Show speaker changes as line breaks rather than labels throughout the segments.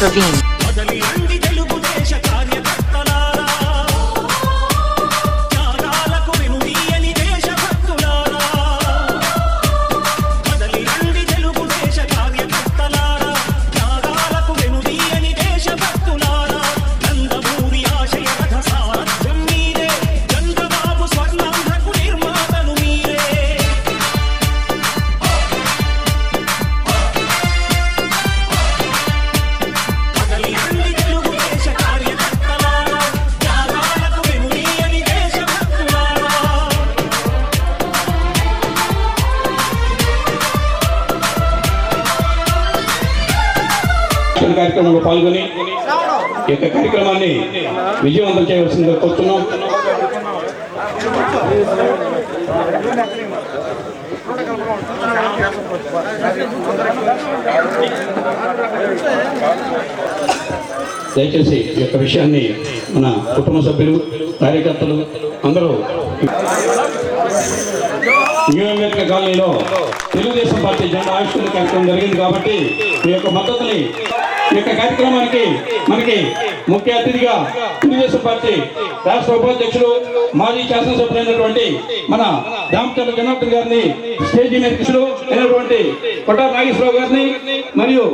Praveen.
ఈ కార్యక్రమంలో పాల్గొని ఈ యొక్క కార్యక్రమాన్ని విజయవంతం చేయవలసిందిగా కోరుతున్నాం. దయచేసి ఈ యొక్క విషయాన్ని మన కుటుంబ సభ్యులు కార్యకర్తలు అందరూ న్యూ అమెరికా కాలనీలో తెలుగుదేశం పార్టీ జెండా ఆవిష్కరణ కార్యక్రమం జరిగింది కాబట్టి మీ యొక్క మద్దతుని ఈ యొక్క కార్యక్రమానికి మనకి ముఖ్య అతిథిగా తెలుగుదేశం పార్టీ రాష్ట్ర ఉపాధ్యక్షుడు మాజీ శాసనసభ్యులైనటువంటి మన దామచంద్ర జనార్దన్ గారిని స్టేజీ అధ్యక్షులు అయినటువంటి కొట్టార నాగేశ్వరరావు గారిని మరియు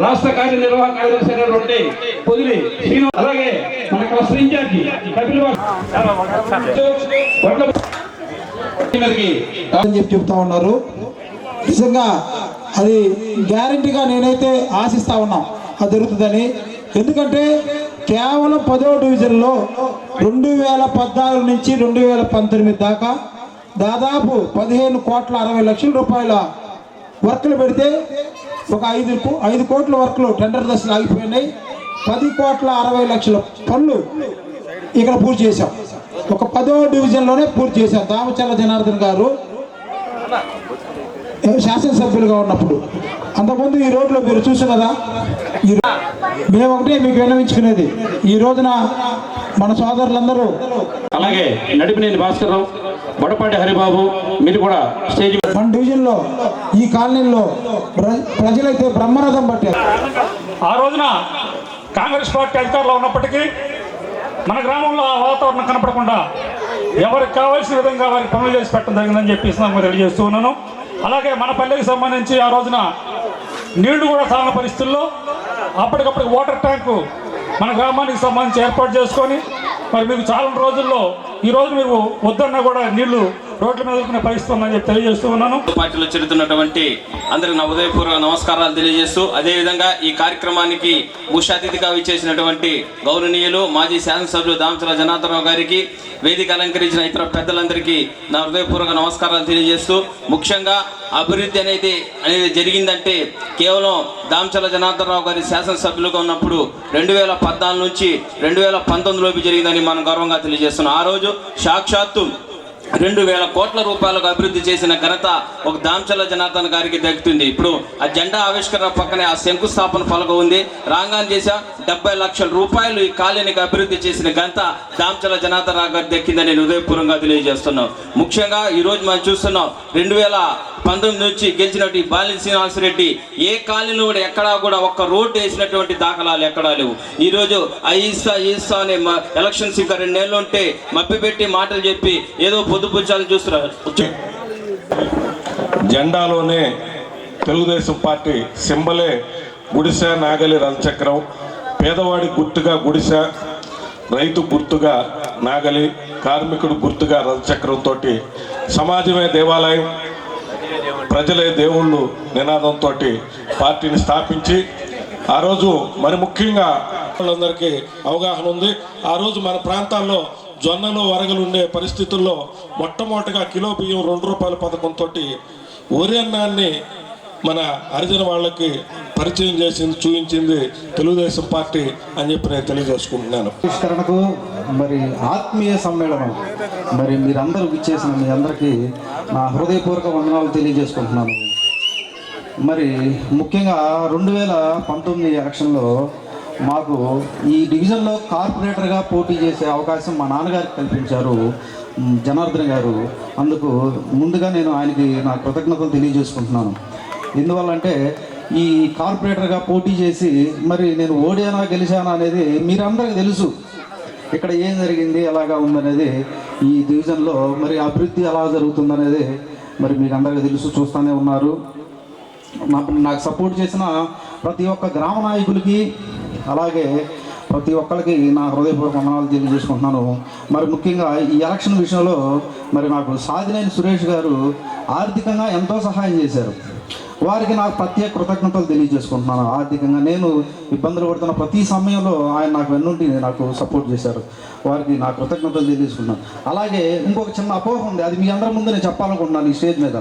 రాష్ట్ర కార్యనిర్వాహక కార్యదర్శి అయినటువంటి పొదిలి శ్రీను అలాగే మన క్లస్టర్ ఇన్ఛార్జి కపిల్
చెప్పి చెప్తా ఉన్నారు. నిజంగా అది గ్యారంటీగా నేనైతే ఆశిస్తా ఉన్నాం. అది జరుగుతుందని. ఎందుకంటే కేవలం పదో డివిజన్లో రెండు వేల పద్నాలుగు నుంచి రెండు వేల పంతొమ్మిది దాకా దాదాపు పదిహేను కోట్ల అరవై లక్షల రూపాయల వర్కులు పెడితే ఒక ఐదు ఐదు కోట్ల వర్కులు టెండర్ దశలు ఆగిపోయినాయి. పది కోట్ల అరవై లక్షల పనులు ఇక్కడ పూర్తి చేశాం. ఒక పదో డివిజన్లోనే పూర్తి చేశాం. దామచల్ల జనార్దన్ గారు శాసనసభ్యులుగా ఉన్నప్పుడు. అంతకుముందు ఈ రోడ్లో మీరు చూసినదా మేము ఒకటే మీకు విన్నవించుకునేది. ఈ రోజున మన సోదరులందరూ
అలాగే నడిపినేని భాస్కర్రావు బొడపాటి హరిబాబు మీరు కూడా స్టేజ్
మన డివిజన్లో ఈ కాలనీలో ప్ర- ప్రజలైతే బ్రహ్మరథం పట్టారు.
ఆ రోజున కాంగ్రెస్ పార్టీ అధికారంలో ఉన్నప్పటికీ మన గ్రామంలో ఆ వాతావరణం కనపడకుండా ఎవరికి కావాల్సిన విధంగా వారికి పనులు చేసి పెట్టడం జరిగిందని చెప్పి సందర్భంగా తెలియజేస్తూ ఉన్నాను. అలాగే మన పల్లెకి సంబంధించి ఆ రోజున నీళ్ళు కూడా చాలని పరిస్థితుల్లో అప్పటికప్పుడు వాటర్ ట్యాంకు మన గ్రామానికి సంబంధించి ఏర్పాటు చేసుకొని మరి మీకు చాలా రోజుల్లో ఈరోజు మీరు వద్దన్నా కూడా నీళ్ళు రోడ్ల మీద వదులుకునే పరిస్థితి ఉందని చెప్పి తెలియజేస్తూ ఉన్నాను.
పార్టీలో చేరుతున్నటువంటి అందరికి నా ఉదయపూర్వక నమస్కారాలు తెలియజేస్తూ అదేవిధంగా ఈ కార్యక్రమానికి ముఖ్య అతిథిగా విచ్చేసినటువంటి గౌరవనీయులు మాజీ శాసనసభ్యులు దామచల జనార్దనరావు గారికి వేదిక అలంకరించిన ఇతర పెద్దలందరికీ నా హృదయపూర్వక నమస్కారాలు తెలియజేస్తూ ముఖ్యంగా అభివృద్ధి అనేది అనేది జరిగిందంటే కేవలం దామచల జనార్దనరావు గారి శాసనసభ్యులుగా ఉన్నప్పుడు రెండు వేల పద్నాలుగు నుంచి రెండు వేల పంతొమ్మిదిలోకి జరిగిందని మనం గర్వంగా తెలియజేస్తున్నాం. ఆ రోజు సాక్షాత్తు రెండు వేల కోట్ల రూపాయలకు అభివృద్ధి చేసిన ఘనత ఒక దాంచల జనార్దన్ గారికి దక్కుతుంది. ఇప్పుడు ఆ జెండా ఆవిష్కరణ పక్కనే ఆ శంకుస్థాపన పలక ఉంది రాంగాన్ చేశా డెబ్బై లక్షల రూపాయలు ఈ కాలనీకి అభివృద్ధి చేసిన ఘనత దాంచల జనార్దన్ రావు గారికి దక్కిందని హృదయపూర్వంగా తెలియజేస్తున్నాం ముఖ్యంగా ఈరోజు మనం చూస్తున్నాం రెండు వేల పంతొమ్మిది నుంచి గెలిచినటువంటి బాలిన శ్రీనివాసరెడ్డి ఏ కాలనీలో కూడా ఎక్కడా కూడా ఒక్క రోడ్డు వేసినటువంటి దాఖలాలు ఎక్కడా లేవు. ఈరోజు రోజు ఆ ఈస్తా అనే మ- ఎలక్షన్స్ ఇంకా రెండేళ్ళు ఉంటే మభ్యపెట్టి మాటలు చెప్పి ఏదో పొద్దుపుచ్చాలని చూస్తున్నారు.
జెండాలోనే తెలుగుదేశం పార్టీ సింబలే గుడిసె నాగలి రథచక్రం. పేదవాడి గుర్తుగా గుడిసె రైతు గుర్తుగా నాగలి కార్మికుడు గుర్తుగా రథచక్రంతో సమాజమే దేవాలయం. ప్రజలే దేవుళ్ళు నినాదంతో పార్టీని స్థాపించి ఆ రోజు మరి ముఖ్యంగా అందరికీ అవగాహన ఉంది. ఆ రోజు మన ప్రాంతాల్లో జొన్నలు వరగలు ఉండే పరిస్థితుల్లో మొట్టమొదటిగా కిలో బియ్యం రెండు రూపాయల పథకంతో వరి అన్నాన్ని మన హరిజన వాళ్ళకి పరిచయం చేసింది చూపించింది తెలుగుదేశం పార్టీ అని చెప్పి నేను తెలియజేసుకుంటున్నాను.
ఆవిష్కరణకు మరి ఆత్మీయ సమ్మేళనం. మరి మీరందరూ ఇచ్చేసిన మీ అందరికీ నా హృదయపూర్వక వందనాలు తెలియజేసుకుంటున్నాను. మరి ముఖ్యంగా రెండు వేల పంతొమ్మిది ఎలక్షన్లో మాకు ఈ డివిజన్లో కార్పొరేటర్గా పోటీ చేసే అవకాశం మా నాన్నగారికి కల్పించారు జనార్దన్ గారు. అందుకు ముందుగా నేను ఆయనకి నా కృతజ్ఞతలు తెలియజేసుకుంటున్నాను. ఎందువల్లంటే ఈ కార్పొరేటర్గా పోటీ చేసి మరి నేను ఓడానా గెలిచానా అనేది మీరందరికీ తెలుసు. ఇక్కడ ఏం జరిగింది ఎలాగా ఉందనేది ఈ డివిజన్లో మరి అభివృద్ధి ఎలా జరుగుతుందనేది మరి మీకు అందరికీ తెలుసు చూస్తూనే ఉన్నారు. నాకు నాకు సపోర్ట్ చేసిన ప్రతి ఒక్క గ్రామ నాయకులకి అలాగే ప్రతి ఒక్కరికి నా హృదయపూర్వక వందనాలు తెలియజేసుకుంటున్నాను. మరి ముఖ్యంగా ఈ ఎలక్షన్ విషయంలో మరి నాకు సాధినేని సురేష్ గారు ఆర్థికంగా ఎంతో సహాయం చేశారు. వారికి నాకు ప్రత్యేక కృతజ్ఞతలు తెలియజేసుకుంటున్నాను. ఆర్థికంగా నేను ఇబ్బందులు పడుతున్న ప్రతి సమయంలో ఆయన నాకు వెన్నుండి నాకు సపోర్ట్ చేశారు. వారికి నా కృతజ్ఞతలు తెలియజేసుకున్నాను అలాగే ఇంకొక చిన్న అపోహ ఉంది. అది మీ అందరి ముందు నేను చెప్పాలనుకుంటున్నాను ఈ స్టేజ్ మీద.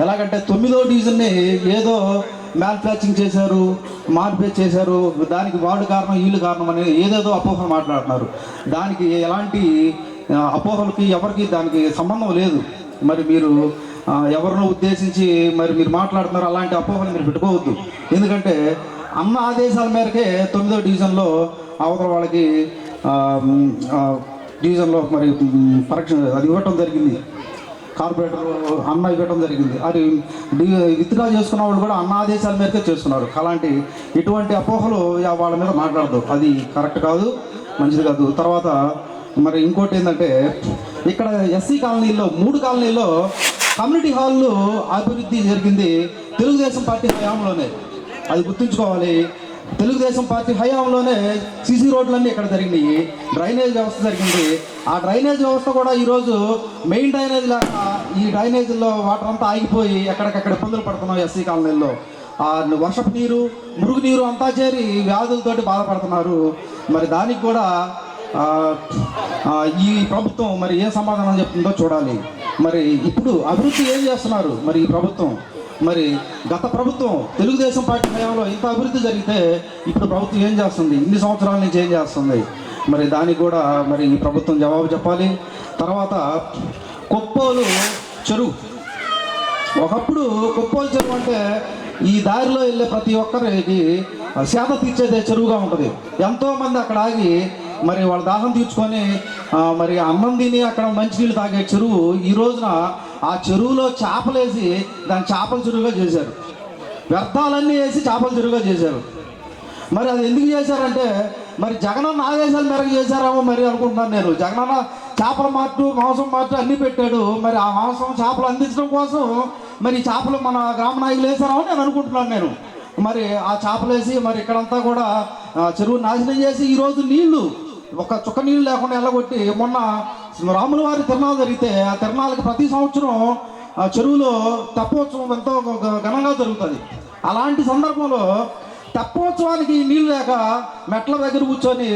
ఎలాగంటే తొమ్మిదో డివిజన్ని ఏదో మ్యానుఫ్యాక్చరింగ్ చేశారు మార్పే చేశారు దానికి వాళ్ళు కారణం వీళ్ళు కారణం అనేది ఏదేదో అపోహలు మాట్లాడుతున్నారు. దానికి ఎలాంటి అపోహలకి ఎవరికి దానికి సంబంధం లేదు. మరి మీరు ఎవరినో ఉద్దేశించి మరి మీరు మాట్లాడుతున్నారు అలాంటి అపోహలు మీరు పెట్టుకోవద్దు. ఎందుకంటే అన్న ఆదేశాల మేరకే తొమ్మిదో డివిజన్లో అవతల వాళ్ళకి డివిజన్లో మరి పరీక్ష అది ఇవ్వటం జరిగింది. కార్పొరేటర్ అన్న ఇవ్వటం జరిగింది. అది విత్డ్రా చేసుకున్న వాళ్ళు కూడా అన్న ఆదేశాల మేరకే చేస్తున్నారు. అలాంటి ఇటువంటి అపోహలు వాళ్ళ మీద మాట్లాడదు అది కరెక్ట్ కాదు మంచిది కాదు. తర్వాత మరి ఇంకోటి ఏంటంటే ఇక్కడ ఎస్సీ కాలనీలో మూడు కాలనీలో కమ్యూనిటీ హాల్లో అభివృద్ధి జరిగింది. తెలుగుదేశం పార్టీ హయాంలోనే. అది గుర్తుంచుకోవాలి. తెలుగుదేశం పార్టీ హయాంలోనే సీసీ రోడ్లన్నీ ఇక్కడ జరిగినాయి. డ్రైనేజ్ వ్యవస్థ జరిగింది. ఆ డ్రైనేజ్ వ్యవస్థ కూడా ఈరోజు మెయిన్ డ్రైనేజ్ లాగా ఈ డ్రైనేజీల్లో వాటర్ అంతా ఆగిపోయి ఎక్కడికక్కడ ఇబ్బందులు పడుతున్నాం ఎస్సీ కాలనీల్లో. ఆ వర్షపు నీరు మురుగు నీరు అంతా చేరి వ్యాధులతోటి బాధపడుతున్నారు. మరి దానికి కూడా ఈ ప్రభుత్వం మరి ఏ సమాధానం చెప్తుందో చూడాలి. మరి ఇప్పుడు అభివృద్ధి ఏం చేస్తున్నారు? మరి ఈ ప్రభుత్వం. మరి గత ప్రభుత్వం తెలుగుదేశం పార్టీ హయాంలో ఇంత అభివృద్ధి జరిగితే ఇప్పుడు ప్రభుత్వం ఏం చేస్తుంది? ఇన్ని సంవత్సరాల నుంచి ఏం చేస్తుంది? మరి దానికి కూడా మరి ఈ ప్రభుత్వం జవాబు చెప్పాలి. తర్వాత కొప్పోలు చెరువు. ఒకప్పుడు కొప్పోలు చెరువు అంటే ఈ దారిలో వెళ్ళే ప్రతి ఒక్కరికి సేద తీర్చేదే చెరువుగా ఉంటుంది. ఎంతోమంది అక్కడ ఆగి మరి వాళ్ళ దాహం తీర్చుకొని మరి అన్నం తిని అక్కడ మంచినీళ్ళు తాగే చెరువు ఈ రోజున ఆ చెరువులో చేపలేసి దాన్ని చేపల చెరువుగా చేశారు. వ్యర్థాలన్నీ వేసి చేపల చెరువుగా చేశారు. మరి అది ఎందుకు చేశారంటే మరి జగనన్న ఆదేశాల మేరకు చేశారేమో మరి అనుకుంటున్నాను నేను. జగనన్న చేపల మార్టు మాంసం మార్టు అన్నీ పెట్టాడు. మరి ఆ మాంసం చేపలు అందించడం కోసం మరి చేపలు మన గ్రామ నాయకులు వేశారేమో నేను అనుకుంటున్నాను నేను. మరి ఆ చేపలు వేసి మరి ఇక్కడంతా కూడా చెరువు నాశనం చేసి ఈరోజు నీళ్ళు ఒక చుక్క నీళ్ళు లేకుండా ఎల్లగొట్టి మొన్న రాముల వారి తిరణాలు జరిగితే ఆ తిరణాలకు ప్రతి సంవత్సరం ఆ చెరువులో తెప్పోత్సవం ఎంతో ఘనంగా జరుగుతుంది. అలాంటి సందర్భంలో తెప్పోత్సవానికి నీళ్ళు లేక మెట్ల దగ్గర కూర్చొని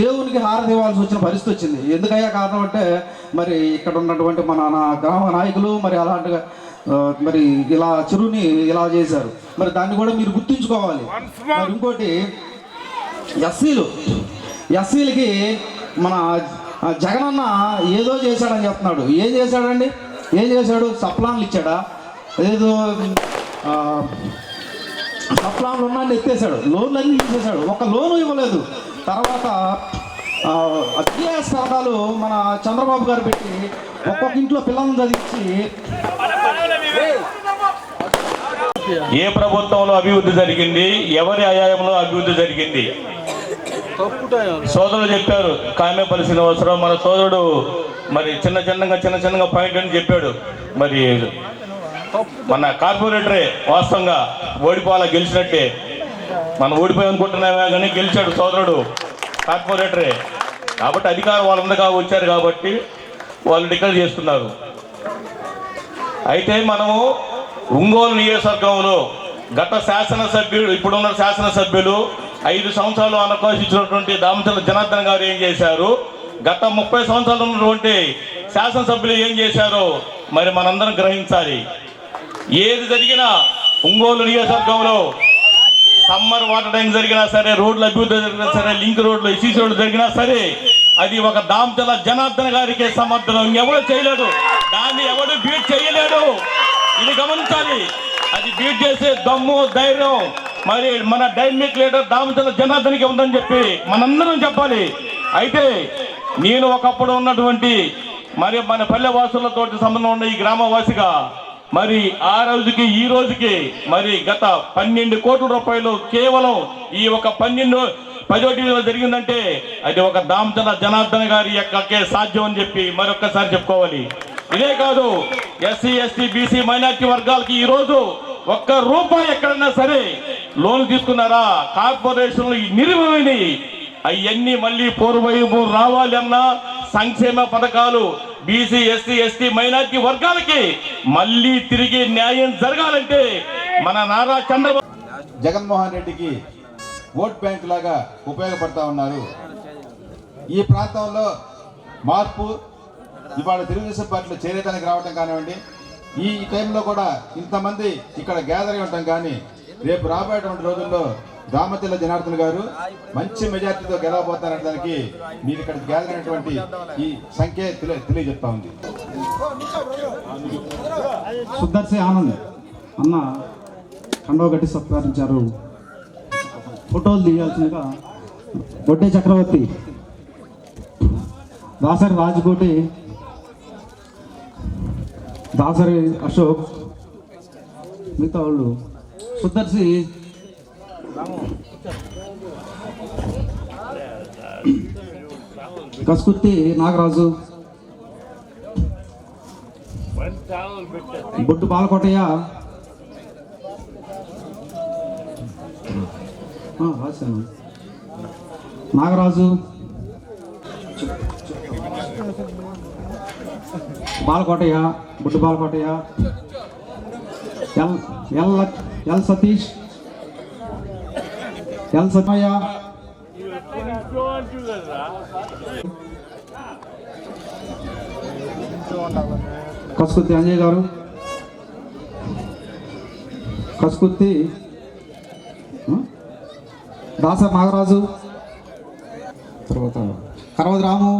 దేవునికి హారతి ఇవ్వాల్సి వచ్చిన పరిస్థితి వచ్చింది. ఎందుకయ్యా కారణం అంటే మరి ఇక్కడ ఉన్నటువంటి మన నా గ్రామ నాయకులు మరి అలాంటి మరి ఇలా చెరువుని ఇలా చేశారు. మరి దాన్ని కూడా మీరు గుర్తుంచుకోవాలి. మరి ఇంకోటి ఎస్సీలు. ఎస్సీలకి మన జగనన్న ఏదో చేశాడని చెప్తున్నాడు. ఏం చేశాడండి? ఏం చేశాడు? సప్లాన్లు ఇచ్చాడా? ఏదో సప్లాన్లు ఉన్నాయని ఎత్తేసాడు లోన్లు అన్నీ తీసేశాడు. ఒక లోను ఇవ్వలేదు. తర్వాత టీఆర్ఎస్ పథకాలు మన చంద్రబాబు గారు పెట్టి ఒక్కొక్క ఇంట్లో పిల్లలను చదివించి
ఏ ప్రభుత్వంలో అభివృద్ధి జరిగింది? ఎవరి ఆయాయంలో అభివృద్ధి జరిగింది? సోదరుడు చెప్పారు కామేపల్లి శ్రీనివాసరావు మన సోదరుడు మరి చిన్న చిన్నగా చిన్న చిన్నగా పాయింట్ అని చెప్పాడు. మరి మన కార్పొరేటరే వాస్తవంగా ఓడిపోవాలా గెలిచినట్టే. మనం ఓడిపోయి అనుకుంటున్నామే కానీ గెలిచాడు సోదరుడు కార్పొరేటరే. కాబట్టి అధికారం వాళ్ళందగా వచ్చారు కాబట్టి వాళ్ళు డిక్లేర్ చేస్తున్నారు. అయితే మనము ఒంగోలు నియోజకవర్గంలో గత శాసనసభ్యుడు ఇప్పుడున్న శాసనసభ్యులు ఐదు సంవత్సరాలు అనుకోషించినటువంటి దామచల జనార్దన్ గారు ఏం చేశారు? గత ముప్పై సంవత్సరాలు ఉన్నటువంటి శాసనసభ్యులు ఏం చేశారో? మరి మనందరం గ్రహించాలి. ఏది జరిగినా ఒంగోలు నియోజకవర్గంలో సమ్మర్ వాటర్ ట్యాంక్ జరిగినా సరే రోడ్లు అభివృద్ధి జరిగినా సరే లింక్ రోడ్లు సీసీ రోడ్లు జరిగినా సరే అది ఒక దామచల జనార్దన్ గారికి సమర్థనం. ఎవడు చేయలేడు. దాన్ని ఎవడు బీట్ చేయలేడు. ఇది గమనించాలి. అది బీట్ చేసే దమ్ము ధైర్యం మరి మన డైనమిక్ లీడర్ దామచంద్ర జనార్దన్కి ఉందని చెప్పి మనందరం చెప్పాలి. అయితే నేను ఒకప్పుడు ఉన్నటువంటి మరి మన పల్లె వాసులతో సంబంధం ఉన్న ఈ గ్రామవాసిగా మరి ఆ రోజుకి ఈ రోజుకి మరి గత పన్నెండు కోట్ల రూపాయలు కేవలం ఈ ఒక పన్నెండు పదో జరిగిందంటే అది ఒక దామచల జనార్దన్ గారి యొక్కకే సాధ్యం అని చెప్పి మరొక్కసారి చెప్పుకోవాలి. ఇదే కాదు ఎస్సీ ఎస్టీ బీసీ మైనార్టీ వర్గాలకి ఈ రోజు ఒక్క రూపాయి ఎక్కడైనా సరే లోన్ తీసుకున్నారా? కార్పొరేషన్లు నిర్వహిని అవన్నీ మళ్ళీ పూర్వవైపు రావాలి సంక్షేమ పథకాలు బీసీ ఎస్సీ ఎస్టీ మైనార్టీ వర్గాలకి మళ్ళీ తిరిగి న్యాయం జరగాలంటే మన నారా చంద్రబాబు
జగన్మోహన్ రెడ్డికి ఓట్ బ్యాంక్ లాగా ఉపయోగపడతా ఉన్నారు. ఈ ప్రాంతంలో మార్పు ఇవాళ తెలుగుదేశం పార్టీలో చేరేదానికి రావటం కానివ్వండి ఈ టైంలో కూడా ఇంతమంది ఇక్కడ గ్యాదర్ అయి ఉంటాం కానీ రేపు రాబోయేటువంటి రోజుల్లో దామతిల్ల జనార్దన్ గారు మంచి మెజార్టీతో గెలవబోతారనే దానికి మీరు ఇక్కడ గ్యాదర్ అయినటువంటి ఈ సంఖ్య తెలియ తెలియజెప్తా ఉంది.
సుదర్శి ఆనంద్ అన్న కండవ గట్టి సత్కరించారు ఫోటోలు తీయాల్సిందిగా గొడ్డే చక్రవర్తి దాసరి రాజకోటి దాసరి అశోక్ మిగతా వాళ్ళు సుదర్శి కస్కుర్తి నాగరాజు. బొట్టు బాలకోటయ్య. రాశాను. Nagaraju. Balakotaiah Buddu Balakotaiah. L L L Satish L Satayya Kasukurthi Anjay గారు కసుకుర్తి ఆ? దాసర్ నాగరాజు తర్వాత కరవది రాము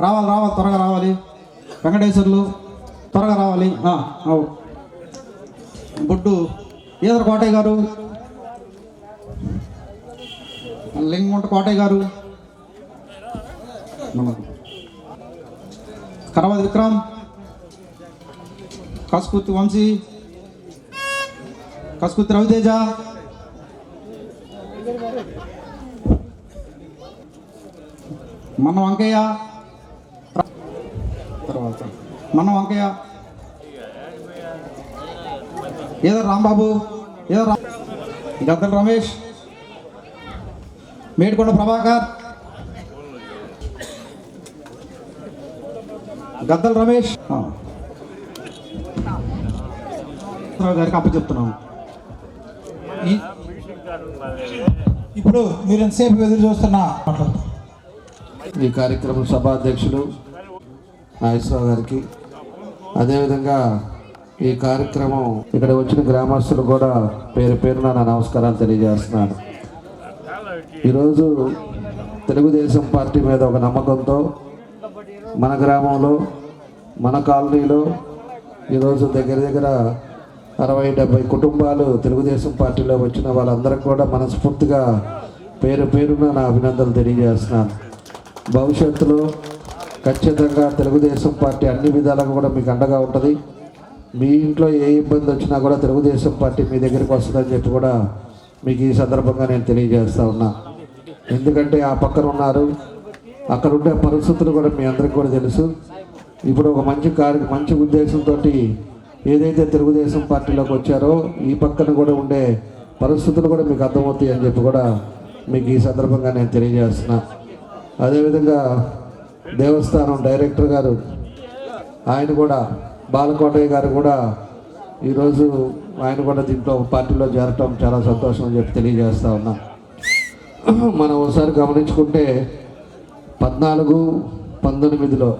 రావాలి రావాలి త్వరగా రావాలి వెంకటేశ్వర్లు త్వరగా రావాలి బొడ్డు ఈదర కోటయ్య గారు లింగుంట కోటయ్య గారు మనకు విక్రమ్ కసుకుర్తి వంశీ కసుకుర్తి రవితేజ మన వంకయ్య తర్వాత మన వంకయ్య ఏదో రాంబాబు ఏదో రా గద్దల రమేష్ మేడికొండ ప్రభాకర్ గద్దల రమేష్. గారికి అప్పచెప్తున్నాము
ఇప్పుడు మీరు ఎంతసేపు ఎదురు చూస్తున్నా?
ఈ కార్యక్రమం సభాధ్యక్షుడు నాగేశ్వరరావు గారికి. అదేవిధంగా ఈ కార్యక్రమం ఇక్కడ వచ్చిన గ్రామస్తులు కూడా పేరు పేరున నా నమస్కారాలు తెలియజేస్తున్నాను. ఈరోజు తెలుగుదేశం పార్టీ మీద ఒక నమ్మకంతో మన గ్రామంలో మన కాలనీలో ఈరోజు దగ్గర దగ్గర అరవై డెబ్బై కుటుంబాలు తెలుగుదేశం పార్టీలో వచ్చిన వాళ్ళందరికీ కూడా మనస్ఫూర్తిగా పేరు పేరున నా అభినందనలు తెలియజేస్తున్నాను. భవిష్యత్తులో ఖచ్చితంగా తెలుగుదేశం పార్టీ అన్ని విధాలుగా కూడా మీకు అండగా ఉంటుంది. మీ ఇంట్లో ఏ ఇబ్బంది వచ్చినా కూడా తెలుగుదేశం పార్టీ మీ దగ్గరికి వస్తుందని చెప్పి కూడా మీకు ఈ సందర్భంగా నేను తెలియజేస్తా ఉన్నా. ఎందుకంటే ఆ పక్కన ఉన్నారు. అక్కడ ఉండే పరిస్థితులు కూడా మీ అందరికి కూడా తెలుసు. ఇప్పుడు ఒక మంచి కార్య మంచి ఉద్దేశంతో ఏదైతే తెలుగుదేశం పార్టీలోకి వచ్చారో ఈ పక్కన కూడా ఉండే పరిస్థితులు కూడా మీకు అర్థమవుతాయి అని చెప్పి కూడా మీకు ఈ సందర్భంగా నేను తెలియజేస్తున్నా. అదేవిధంగా దేవస్థానం డైరెక్టర్ గారు ఆయన కూడా బాలకోటయ్య గారు కూడా ఈరోజు ఆయన కూడా దీంట్లో పార్టీలో చేరటం చాలా సంతోషం అని చెప్పి తెలియజేస్తూ ఉన్నా. మనం ఒకసారి గమనించుకుంటే పద్నాలుగు పంతొమ్మిదిలో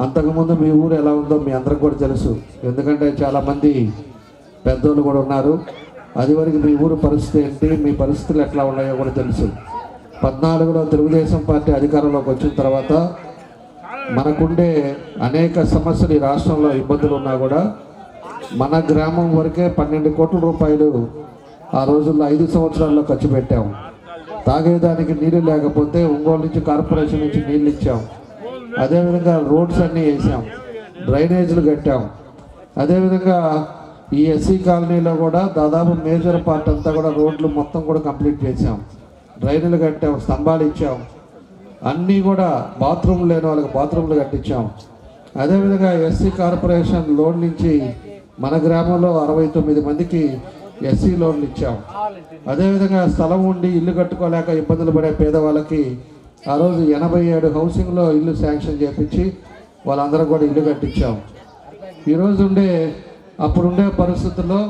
అంతకుముందు మీ ఊరు ఎలా ఉందో మీ అందరికి కూడా తెలుసు. ఎందుకంటే చాలామంది పెద్దోళ్ళు కూడా ఉన్నారు. అది వరకు మీ ఊరు పరిస్థితి ఏంటి? మీ పరిస్థితులు ఎట్లా ఉన్నాయో కూడా తెలుసు. పద్నాలుగులో తెలుగుదేశం పార్టీ అధికారంలోకి వచ్చిన తర్వాత మనకుండే అనేక సమస్యలు ఈ రాష్ట్రంలో ఇబ్బందులు ఉన్నా కూడా మన గ్రామం వరకే పన్నెండు కోట్ల రూపాయలు ఆ రోజుల్లో ఐదు సంవత్సరాల్లో ఖర్చు పెట్టాము తాగేదానికి నీళ్ళు లేకపోతే ఒంగోలు నుంచి కార్పొరేషన్ నుంచి నీళ్ళు ఇచ్చాం. అదేవిధంగా రోడ్స్ అన్నీ వేసాం. డ్రైనేజీలు కట్టాం. అదేవిధంగా ఈ ఎస్సీ కాలనీలో కూడా దాదాపు మేజర్ పార్ట్ అంతా కూడా రోడ్లు మొత్తం కూడా కంప్లీట్ చేసాం డ్రైనులు కట్టాం స్తంభాలు ఇచ్చాం. అన్నీ కూడా బాత్రూమ్ లేని వాళ్ళకి బాత్రూమ్లు కట్టించాం. అదేవిధంగా ఎస్సీ కార్పొరేషన్ లోన్ నుంచి మన గ్రామంలో అరవై తొమ్మిది మందికి ఎస్సీ లోన్లు ఇచ్చాం. అదేవిధంగా స్థలం ఉండి ఇల్లు కట్టుకోలేక ఇబ్బందులు పడే పేదవాళ్ళకి ఆ రోజు ఎనభై ఏడు హౌసింగ్లో ఇల్లు శాంక్షన్ చేపించి వాళ్ళందరూ కూడా ఇల్లు కట్టించాం. ఈరోజు ఉండే అప్పుడుండే పరిస్థితుల్లో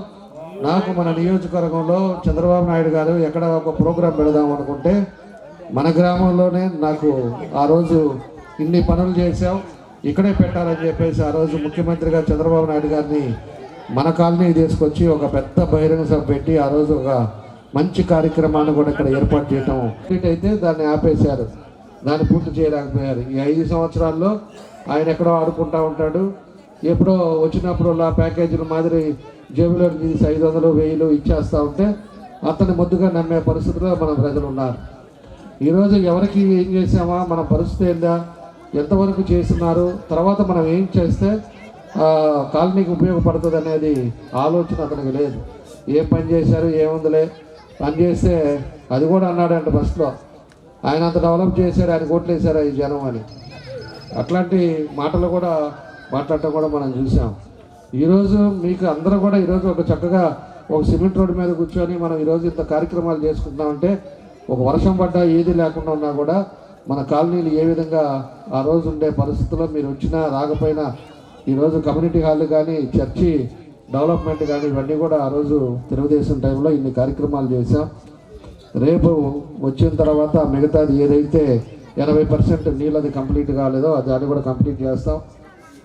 నాకు మన నియోజకవర్గంలో చంద్రబాబు నాయుడు గారు ఎక్కడ ఒక ప్రోగ్రాం పెడదాం అనుకుంటే మన గ్రామంలోనే నాకు ఆ రోజు ఇన్ని పనులు చేసావు ఇక్కడే పెట్టాలని చెప్పేసి ఆ రోజు ముఖ్యమంత్రిగా చంద్రబాబు నాయుడు గారిని మన కాలనీ తీసుకొచ్చి ఒక పెద్ద బహిరంగ సభ పెట్టి ఆ రోజు ఒక మంచి కార్యక్రమాన్ని కూడా ఇక్కడ ఏర్పాటు చేయటం. అయితే దాన్ని ఆపేశారు. దాన్ని పూర్తి చేయలేకపోయారు. ఈ ఐదు సంవత్సరాల్లో ఆయన ఎక్కడో ఆడుకుంటూ ఉంటాడు. ఎప్పుడో వచ్చినప్పుడు ఆ ప్యాకేజీల మాదిరి జేబులో తీసి ఐదు వందలు వెయ్యిలు ఇచ్చేస్తూ ఉంటే అతన్ని ముద్దుగా నమ్మే పరిస్థితిలో మన ప్రజలు ఉన్నారు. ఈరోజు ఎవరికి ఏం చేసామా? మన పరిస్థితి ఏందా? ఎంతవరకు చేస్తున్నారు? తర్వాత మనం ఏం చేస్తే కాలనీకి ఉపయోగపడుతుంది అనేది ఆలోచన అతనికి లేదు. ఏం పని చేశారు? ఏముందిలే? పని చేస్తే అది కూడా అన్నాడంట ఫస్ట్లో ఆయన అంత డెవలప్ చేశారు ఆయన కోట్లేశారు ఈ జనం అని. అట్లాంటి మాటలు కూడా మాట్లాడటం కూడా మనం చూసాం. ఈరోజు మీకు అందరూ కూడా ఈరోజు ఒక చక్కగా ఒక సిమెంట్ రోడ్డు మీద కూర్చొని మనం ఈరోజు ఇంత కార్యక్రమాలు చేసుకుంటున్నామంటే ఒక వర్షం పడ్డా ఏది లేకుండా ఉన్నా కూడా మన కాలనీలు ఏ విధంగా ఆ రోజు ఉండే పరిస్థితుల్లో మీరు వచ్చినా రాకపోయినా ఈరోజు కమ్యూనిటీ హాల్ కానీ చర్చి డెవలప్మెంట్ కానీ ఇవన్నీ కూడా ఆ రోజు తెలుగుదేశం టైంలో ఇన్ని కార్యక్రమాలు చేశాం. రేపు వచ్చిన తర్వాత మిగతాది ఏదైతే ఎనభై పర్సెంట్ నీళ్ళది కంప్లీట్ కాలేదో అది అది కూడా కంప్లీట్ చేస్తాం.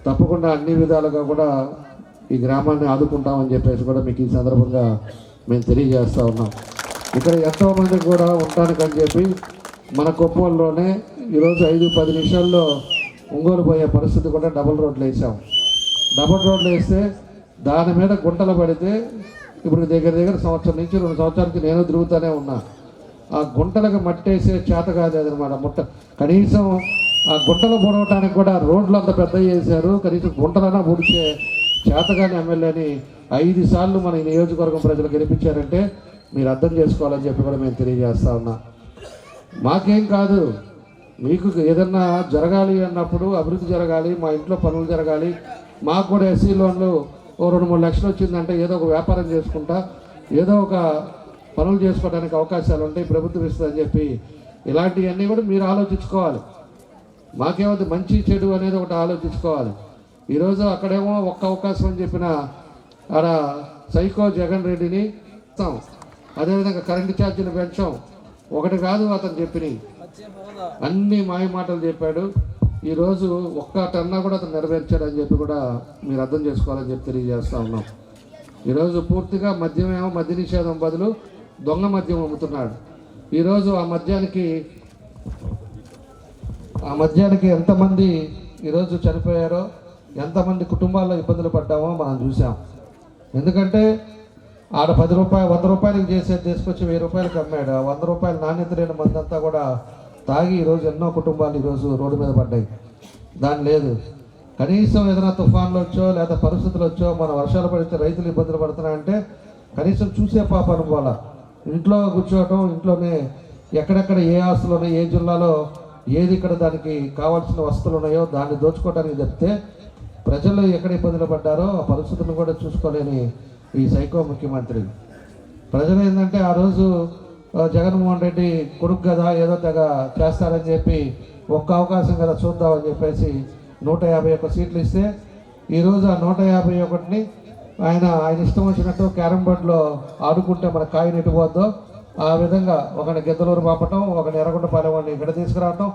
తప్పకుండా అన్ని విధాలుగా కూడా ఈ గ్రామాన్ని ఆదుకుంటామని చెప్పేసి కూడా మీకు ఈ సందర్భంగా మేము తెలియజేస్తూ ఉన్నాం. ఇక్కడ ఎంతోమంది కూడా ఉంటానికని చెప్పి మన కుప్పంలోనే ఈరోజు ఐదు పది నిమిషాల్లో ఒంగోలు పోయే పరిస్థితి కూడా డబుల్ రోడ్లు వేసాం. డబుల్ రోడ్లు వేస్తే దాని మీద గుంటలు పడితే ఇప్పుడు దగ్గర దగ్గర సంవత్సరం నుంచి రెండు సంవత్సరాలకి నేను తిరుగుతూనే ఉన్నా. ఆ గుంటలకు మట్టేసే చేత కాదు అదనమాట ముట్ట. కనీసం ఆ గుంటలు పొడవటానికి కూడా రోడ్లు అంత పెద్ద చేశారు. కనీసం గుంటలైనా పొడిచే చేతగాని ఎమ్మెల్యేని ఐదు సార్లు మన ఈ నియోజకవర్గం ప్రజలు గెలిపించారంటే మీరు అర్థం చేసుకోవాలని చెప్పి కూడా మేము తెలియజేస్తా ఉన్నా. మాకేం కాదు మీకు ఏదన్నా జరగాలి అన్నప్పుడు అభివృద్ధి జరగాలి మా ఇంట్లో పనులు జరగాలి మాకు కూడా ఎస్సీ లోన్లు ఓ రెండు మూడు లక్షలు వచ్చిందంటే ఏదో ఒక వ్యాపారం చేసుకుంటా ఏదో ఒక పనులు చేసుకోవడానికి అవకాశాలు ఉంటాయి ప్రభుత్వం ఇస్తుందని చెప్పి ఇలాంటివన్నీ కూడా మీరు ఆలోచించుకోవాలి. మాకేమవుతుంది మంచి చెడు అనేది ఒకటి ఆలోచించుకోవాలి. ఈరోజు అక్కడేమో ఒక్క అవకాశం అని చెప్పిన ఆడ సైకో జగన్ రెడ్డిని ఇస్తాం. అదేవిధంగా కరెంటు ఛార్జీలు పెంచాం. ఒకటి కాదు అతను చెప్పిన అన్ని మాయ మాటలు చెప్పాడు. ఈరోజు ఒక్క టన్నా కూడా అతను నెరవేర్చాడు అని చెప్పి కూడా మీరు అర్థం చేసుకోవాలని చెప్పి తెలియజేస్తా ఉన్నాం. ఈరోజు పూర్తిగా మద్యం ఏమో మద్య నిషేధం బదులు దొంగ మద్యం అమ్ముతున్నాడు. ఈరోజు ఆ మద్యానికి ఆ మద్యానికి ఎంతమంది ఈరోజు చనిపోయారో ఎంతమంది కుటుంబాల్లో ఇబ్బందులు పడ్డామో మనం చూసాం ఎందుకంటే ఆడ పది రూపాయలు వంద రూపాయలకి చేసేది తీసుకొచ్చి వెయ్యి రూపాయలకి అమ్మాడు. ఆ వంద రూపాయలు నాణ్యత లేని మందంతా కూడా తాగి ఈరోజు ఎన్నో కుటుంబాలు ఈరోజు రోడ్డు మీద పడ్డాయి. దాని లేదు. కనీసం ఏదైనా తుఫాన్లు వచ్చో లేదా పరిస్థితులు వచ్చో మన వర్షాలు పడితే రైతులు ఇబ్బందులు పడుతున్నాయంటే కనీసం చూసే పాప అనుకోవాలా. ఇంట్లో కూర్చోవటం ఇంట్లోనే ఎక్కడెక్కడ ఏ ఆస్తులు ఉన్నాయో ఏ జిల్లాలో ఏది ఇక్కడ దానికి కావాల్సిన వస్తువులు ఉన్నాయో దాన్ని దోచుకోవడానికి చెప్తే ప్రజలు ఎక్కడ ఇబ్బందులు పడ్డారో ఆ పరిస్థితులను కూడా చూసుకోలేని ఈ సైకో ముఖ్యమంత్రి. ప్రజలు ఏంటంటే ఆ రోజు జగన్మోహన్ రెడ్డి కొడుకు కదా ఏదో తెగ చేస్తారని చెప్పి ఒక్క అవకాశం కదా చూద్దామని చెప్పేసి నూట యాభై ఒక్క సీట్లు ఇస్తే ఈరోజు ఆ నూట యాభై ఒకటిని ఆయన ఆయన ఇష్టం వచ్చినట్టు క్యారం బోర్డులో ఆడుకుంటే మన కాయని ఎటుపోద్దో ఆ విధంగా ఒకని గిద్దలూరు పంపటం ఒకని ఎర్రగొండపాలెం వాడిని ఇక్కడ తీసుకురావటం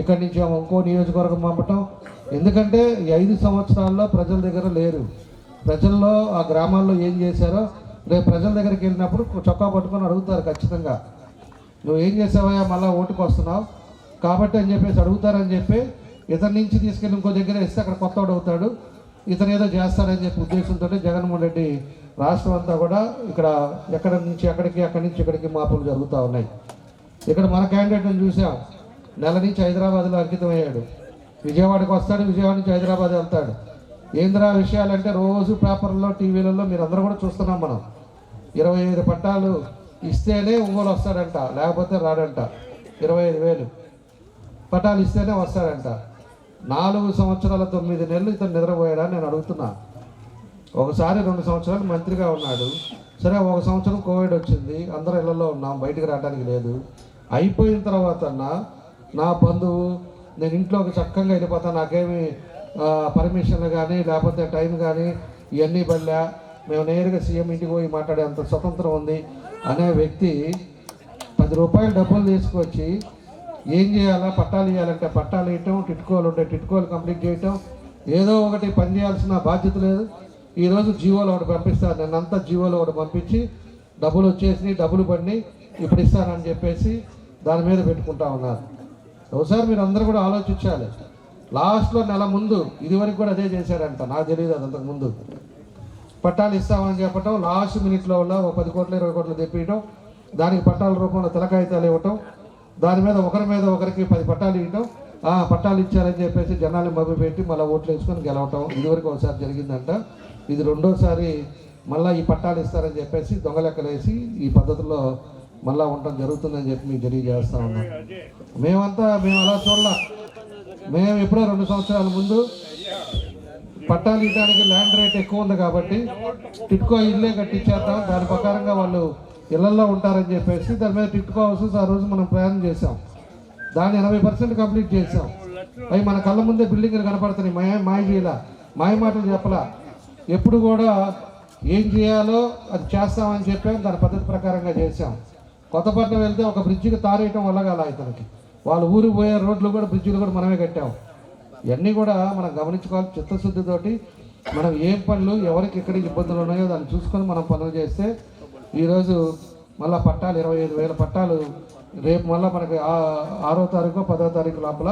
ఇక్కడి నుంచి ఏమో ఇంకో నియోజకవర్గం పంపటం. ఎందుకంటే ఈ ఐదు సంవత్సరాల్లో ప్రజల దగ్గర లేరు. ప్రజల్లో ఆ గ్రామాల్లో ఏం చేశారో రేపు ప్రజల దగ్గరికి వెళ్ళినప్పుడు చొక్కా పట్టుకొని అడుగుతారు ఖచ్చితంగా. నువ్వు ఏం చేసావయ్యా? మళ్ళీ ఓటుకు వస్తున్నావు? కాబట్టి అని చెప్పేసి అడుగుతారని చెప్పి ఇతని నుంచి తీసుకెళ్ళి ఇంకో దగ్గర ఇస్తే అక్కడ కొత్తవాడు అవుతాడు. ఇతను ఏదో చేస్తాడని చెప్పి ఉద్దేశంతో జగన్మోహన్ రెడ్డి రాష్ట్రం అంతా కూడా ఇక్కడ ఎక్కడ నుంచి ఎక్కడికి అక్కడి నుంచి ఇక్కడికి మార్పులు జరుగుతూ ఉన్నాయి. ఇక్కడ మన క్యాండిడేట్ని చూసాం. నెల నుంచి హైదరాబాద్లో అంకితం అయ్యాడు విజయవాడకి వస్తాడు విజయవాడ నుంచి హైదరాబాద్ వెళ్తాడు. ఏంద్రా విషయాలంటే రోజు పేపర్లో టీవీలలో మీరు అందరూ కూడా చూస్తున్నాం మనం. ఇరవై ఐదు పట్టాలు ఇస్తేనే ఒంగోలు వస్తాడంట లేకపోతే రాడంట. ఇరవై ఐదు వేలు. పట్టాలు ఇస్తేనే వస్తాడంట. నాలుగు సంవత్సరాల తొమ్మిది నెలలు ఇతను నిద్రపోయాడని నేను అడుగుతున్నా. ఒకసారి రెండు సంవత్సరాలు మంత్రిగా ఉన్నాడు. సరే ఒక సంవత్సరం కోవిడ్ వచ్చింది. అందరూ ఇళ్ళలో ఉన్నాం బయటికి రావడానికి లేదు. అయిపోయిన తర్వాత నా బంధువు నేను ఇంట్లోకి చక్కగా వెళ్ళిపోతాను నాకేమి పర్మిషన్లు కానీ లేకపోతే టైం కానీ ఇవన్నీ బల్లా మేము నేరుగా సీఎం ఇంటికి పోయి మాట్లాడే అంత స్వతంత్రం ఉంది అనే వ్యక్తి పది రూపాయలు డబ్బులు తీసుకొచ్చి ఏం చేయాలా? పట్టాలు ఇవ్వాలంటే పట్టాలు ఇవ్వటం టిట్కోలు ఉంటే టిట్కోలు కంప్లీట్ చేయటం. ఏదో ఒకటి పని చేయాల్సిన బాధ్యత లేదు. ఈరోజు జీవోలు ఒకటి పంపిస్తారు. నిన్నంతా జీవోలు ఒకటి పంపించి డబ్బులు వచ్చేసి డబ్బులు పడి ఇప్పుడు ఇస్తానని చెప్పేసి దాని మీద పెట్టుకుంటా ఉన్నారు. ఒకసారి మీరు అందరూ కూడా ఆలోచించాలి. లాస్ట్లో నెల ముందు ఇదివరకు కూడా అదే చేశారంట. నాకు తెలియదు అది అంతకు ముందు. పట్టాలు ఇస్తామని చెప్పటం లాస్ట్ మినిట్లో వల్ల ఒక పది కోట్లు ఇరవై కోట్లు తెప్పియటం దానికి పట్టాల రూపంలో తెలకాయితాలు ఇవ్వటం దాని మీద ఒకరి మీద ఒకరికి పది పట్టాలు ఇవ్వటం ఆ పట్టాలు ఇచ్చారని చెప్పేసి జనాలు మభ్య పెట్టి మళ్ళీ ఓట్లు వేసుకొని గెలవటం ఇదివరకు ఒకసారి జరిగిందంట. ఇది రెండోసారి మళ్ళీ ఈ పట్టాలు ఇస్తారని చెప్పేసి దొంగ లెక్కలేసి ఈ పద్ధతిలో మళ్ళీ ఉండటం జరుగుతుందని చెప్పి మీకు తెలియజేస్తా ఉన్నాం. మేమంతా మేము అలా చూడాల. మేము ఎప్పుడో రెండు సంవత్సరాల ముందు పట్టాలు ఇవ్వడానికి ల్యాండ్ రేట్ ఎక్కువ ఉంది కాబట్టి టిట్కో ఇల్లే కట్టించేద్దాం. దాని ప్రకారంగా వాళ్ళు ఇళ్ళలో ఉంటారని చెప్పేసి దాని మీద టిట్కో హౌసెస్ ఆ రోజు మనం ప్రయాణం చేసాం దాన్ని ఎనభై పర్సెంట్ కంప్లీట్ చేసాం అవి మన కళ్ళ ముందే బిల్డింగ్లు కనపడుతున్నాయి. మాయ మాయ చేయాల మాయ మాటలు చెప్పలా. ఎప్పుడు కూడా ఏం చేయాలో అది చేస్తామని చెప్పాం. దాని పద్ధతి ప్రకారంగా చేసాం కొత్తపట్నం వెళ్తే ఒక బ్రిడ్జికి తారేయటం వల్ల కాల ఇతనికి. వాళ్ళు ఊరికి పోయే రోడ్లు కూడా బ్రిడ్జిలు కూడా మనమే కట్టాం. ఇవన్నీ కూడా మనం గమనించుకోవాలి చిత్తశుద్ధితోటి. మనం ఏం పనులు ఎవరికి ఎక్కడ ఇబ్బందులు ఉన్నాయో దాన్ని చూసుకొని మనం పనులు చేస్తే ఈరోజు మళ్ళీ పట్టాలు ఇరవై ఐదు వేల పట్టాలు రేపు మళ్ళీ మనకి ఆరో తారీఖు పదో తారీఖు లోపల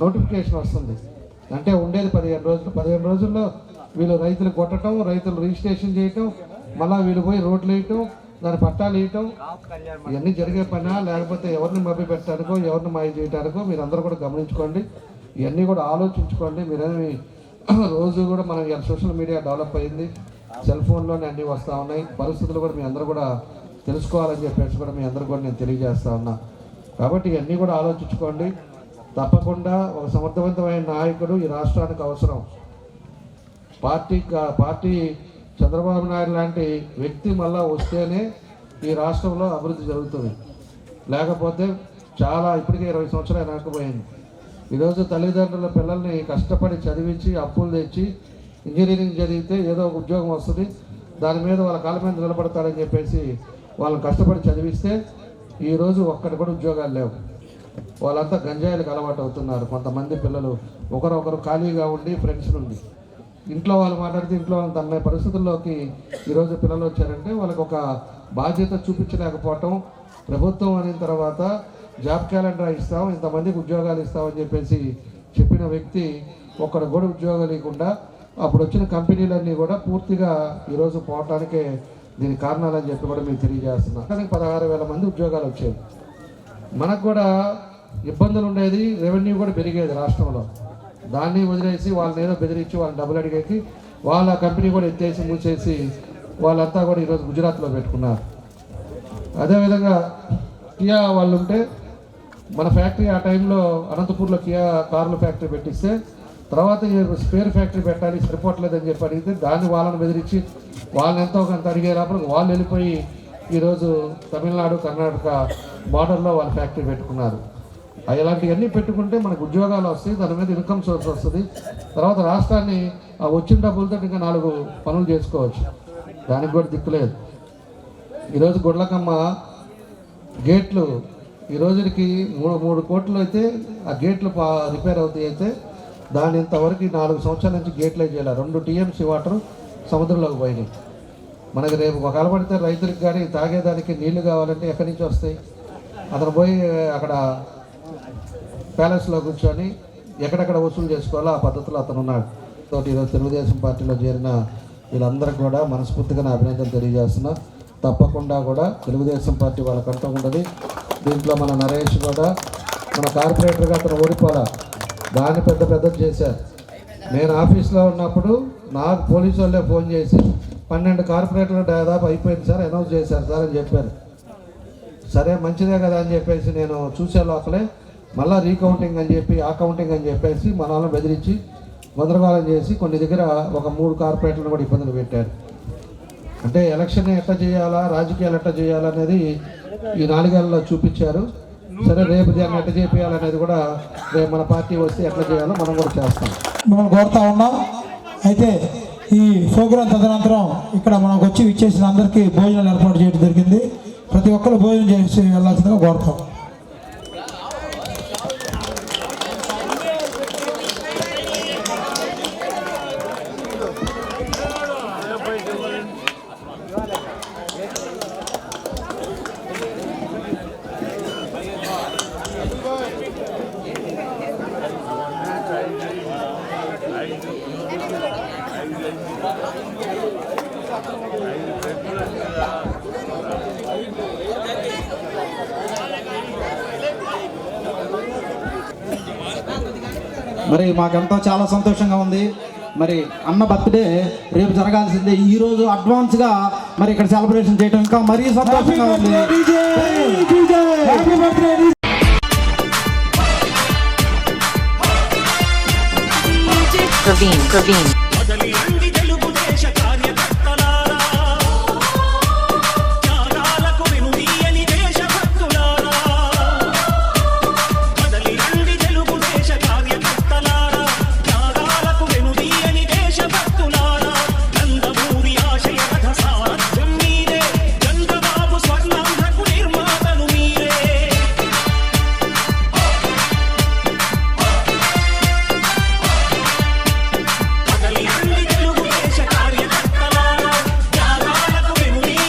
నోటిఫికేషన్ వస్తుంది. అంటే ఉండేది పదిహేను రోజులు. పదిహేను రోజుల్లో వీళ్ళు రైతులు కొట్టడం రైతులు రిజిస్ట్రేషన్ చేయటం మళ్ళీ వీళ్ళు పోయి రోడ్లు వేయటం దాని పట్టాలు వేయటం ఇవన్నీ జరిగే పనా? లేకపోతే ఎవరిని మభ్య పెట్టడానికో ఎవరిని మాయ చేయడానికో మీరు అందరూ కూడా గమనించుకోండి. ఇవన్నీ కూడా ఆలోచించుకోండి. మీరేమి రోజు కూడా మనం ఇవాళ సోషల్ మీడియా డెవలప్ అయింది. సెల్ ఫోన్లోనే అన్నీ వస్తూ ఉన్నాయి. పరిస్థితులు కూడా మీ అందరూ కూడా తెలుసుకోవాలని చెప్పేసి కూడా మీ అందరూ కూడా నేను తెలియజేస్తా ఉన్నా. కాబట్టి ఇవన్నీ కూడా ఆలోచించుకోండి. తప్పకుండా ఒక సమర్థవంతమైన నాయకుడు ఈ రాష్ట్రానికి అవసరం. పార్టీ కా- పార్టీ చంద్రబాబు నాయుడు లాంటి వ్యక్తి మళ్ళా వస్తేనే ఈ రాష్ట్రంలో అభివృద్ధి జరుగుతుంది. లేకపోతే చాలా ఇప్పటికే ఇరవై సంవత్సరాలు వెనకపోయింది ఈరోజు తల్లిదండ్రుల పిల్లల్ని కష్టపడి చదివించి అప్పులు తెచ్చి ఇంజనీరింగ్ చదివితే ఏదో ఒక ఉద్యోగం వస్తుంది. దాని మీద వాళ్ళ కాళ్ళ మీద నిలబడతారని చెప్పేసి వాళ్ళని కష్టపడి చదివిస్తే ఈరోజు ఒక్కటి కూడా ఉద్యోగాలు లేవు. వాళ్ళంతా గంజాయిలకు అలవాటు అవుతున్నారు. కొంతమంది పిల్లలు ఒకరొకరు ఖాళీగా ఉండి ఫ్రెండ్స్ నుండి ఇంట్లో వాళ్ళు మాట్లాడితే ఇంట్లో వాళ్ళని తన పరిస్థితుల్లోకి ఈరోజు పిల్లలు వచ్చారంటే వాళ్ళకి ఒక బాధ్యత చూపించలేకపోవటం ప్రభుత్వం అయిన తర్వాత జాబ్ క్యాలెండర్ ఇస్తాం ఇంతమందికి ఉద్యోగాలు ఇస్తామని చెప్పేసి చెప్పిన వ్యక్తి ఒక్కడు కూడా ఉద్యోగాలు ఇవ్వకుండా అప్పుడు వచ్చిన కంపెనీలన్నీ కూడా పూర్తిగా ఈరోజు పోవటానికే దీని కారణాలని చెప్పి కూడా మేము తెలియజేస్తున్నాం. కానీ పదహారు వేల మంది ఉద్యోగాలు వచ్చాయి. మనకు కూడా ఇబ్బందులు ఉండేది రెవెన్యూ కూడా పెరిగేది రాష్ట్రంలో. దాన్ని వదిలేసి వాళ్ళని ఏదో బెదిరించి వాళ్ళని డబ్బులు అడిగేసి వాళ్ళ కంపెనీ కూడా ఎత్తేసి మూసేసి వాళ్ళంతా కూడా ఈరోజు గుజరాత్లో పెట్టుకున్నారు. అదేవిధంగా కియా వాళ్ళు ఉంటే మన ఫ్యాక్టరీ ఆ టైంలో అనంతపూర్లో కియా కార్ల ఫ్యాక్టరీ పెట్టిస్తే తర్వాత స్పేర్ ఫ్యాక్టరీ పెట్టాలి సరిపోవట్లేదని చెప్పి అడిగితే దాన్ని వాళ్ళని బెదిరించి వాళ్ళని ఎంతో కొంత అడిగేటప్పుడు వాళ్ళు వెళ్ళిపోయి ఈరోజు తమిళనాడు కర్ణాటక బార్డర్లో వాళ్ళ ఫ్యాక్టరీ పెట్టుకున్నారు. ఇలాంటివన్నీ పెట్టుకుంటే మనకు ఉద్యోగాలు వస్తాయి దాని మీద ఇన్కమ్ సోర్స్ వస్తుంది. తర్వాత రాష్ట్రాన్ని ఆ వచ్చిన డబ్బులతో ఇంకా నాలుగు పనులు చేసుకోవచ్చు. దానికి కూడా దిక్కులేదు ఈరోజు గుడ్లకమ్మ గేట్లు ఈ రోజుకి మూడు మూడు కోట్లు అయితే ఆ గేట్లు రిపేర్ అవుతాయి అయితే దాని ఇంతవరకు నాలుగు సంవత్సరాల నుంచి గేట్లే చేయాలి? రెండు టీఎంసీ వాటర్ సముద్రంలోకి పోయినాయి. మనకి రేపు ఒకవేళ పడితే రైతులకు కానీ తాగేదానికి నీళ్ళు కావాలంటే ఎక్కడి నుంచి వస్తాయి? అతను పోయి అక్కడ ప్యాలెస్లో కూర్చొని ఎక్కడెక్కడ వసూలు చేసుకోవాలో ఆ పద్ధతిలో అతను ఉన్నాడు తోటి ఈరోజు తెలుగుదేశం పార్టీలో చేరిన వీళ్ళందరికీ కూడా మనస్ఫూర్తిగా నా అభినందనలు తెలియజేస్తున్నా. తప్పకుండా కూడా తెలుగుదేశం పార్టీ వాళ్ళ కంటూ ఉండదు. దీంట్లో మన నరేష్ కూడా మన కార్పొరేటర్గా అతను ఓడిపోలా. దాన్ని పెద్ద పెద్దది చేశారు. నేను ఆఫీస్లో ఉన్నప్పుడు నాకు పోలీసు వాళ్ళే ఫోన్ చేసి పన్నెండు కార్పొరేటర్లు దాదాపు అయిపోయింది సార్ అనౌన్స్ చేశారు సార్ అని చెప్పారు. సరే మంచిదే కదా అని చెప్పేసి నేను చూసే లోపలే మళ్ళీ రీకౌంటింగ్ అని చెప్పి ఆ కౌంటింగ్ అని చెప్పేసి మన వాళ్ళని బెదిరించి గందరగోళం చేసి కొన్ని దగ్గర ఒక మూడు కార్పొరేటర్లు కూడా ఇబ్బందులు పెట్టారు. అంటే ఎలక్షన్ ఎట్లా చేయాలా రాజకీయాలు ఎట్లా చేయాలా అనేది ఈ నాలుగేళ్ళలో చూపించారు. సరే రేపు దాన్ని ఎట్లా చేయాలనేది కూడా రేపు మన పార్టీ వస్తే ఎట్లా చేయాలో మనం కూడా చేస్తాం.
మనం కోరుతా ఉన్నాం. అయితే ఈ ప్రోగ్రాం తదనంతరం ఇక్కడ మనకు వచ్చి ఇచ్చేసిన అందరికీ భోజనాలు ఏర్పాటు చేయడం జరిగింది. ప్రతి ఒక్కరు భోజనం చేసి వెళ్ళాల్సిందిగా కోరుతాం.
మాకెంతో చాలా సంతోషంగా ఉంది. మరి అన్న బర్త్డే రేపు జరగాల్సిందే. ఈ రోజు అడ్వాన్స్గా మరి ఇక్కడ సెలబ్రేషన్ చేయడం ఇంకా మరీ సంతోషంగా ఉంది.
Praveen, Praveen.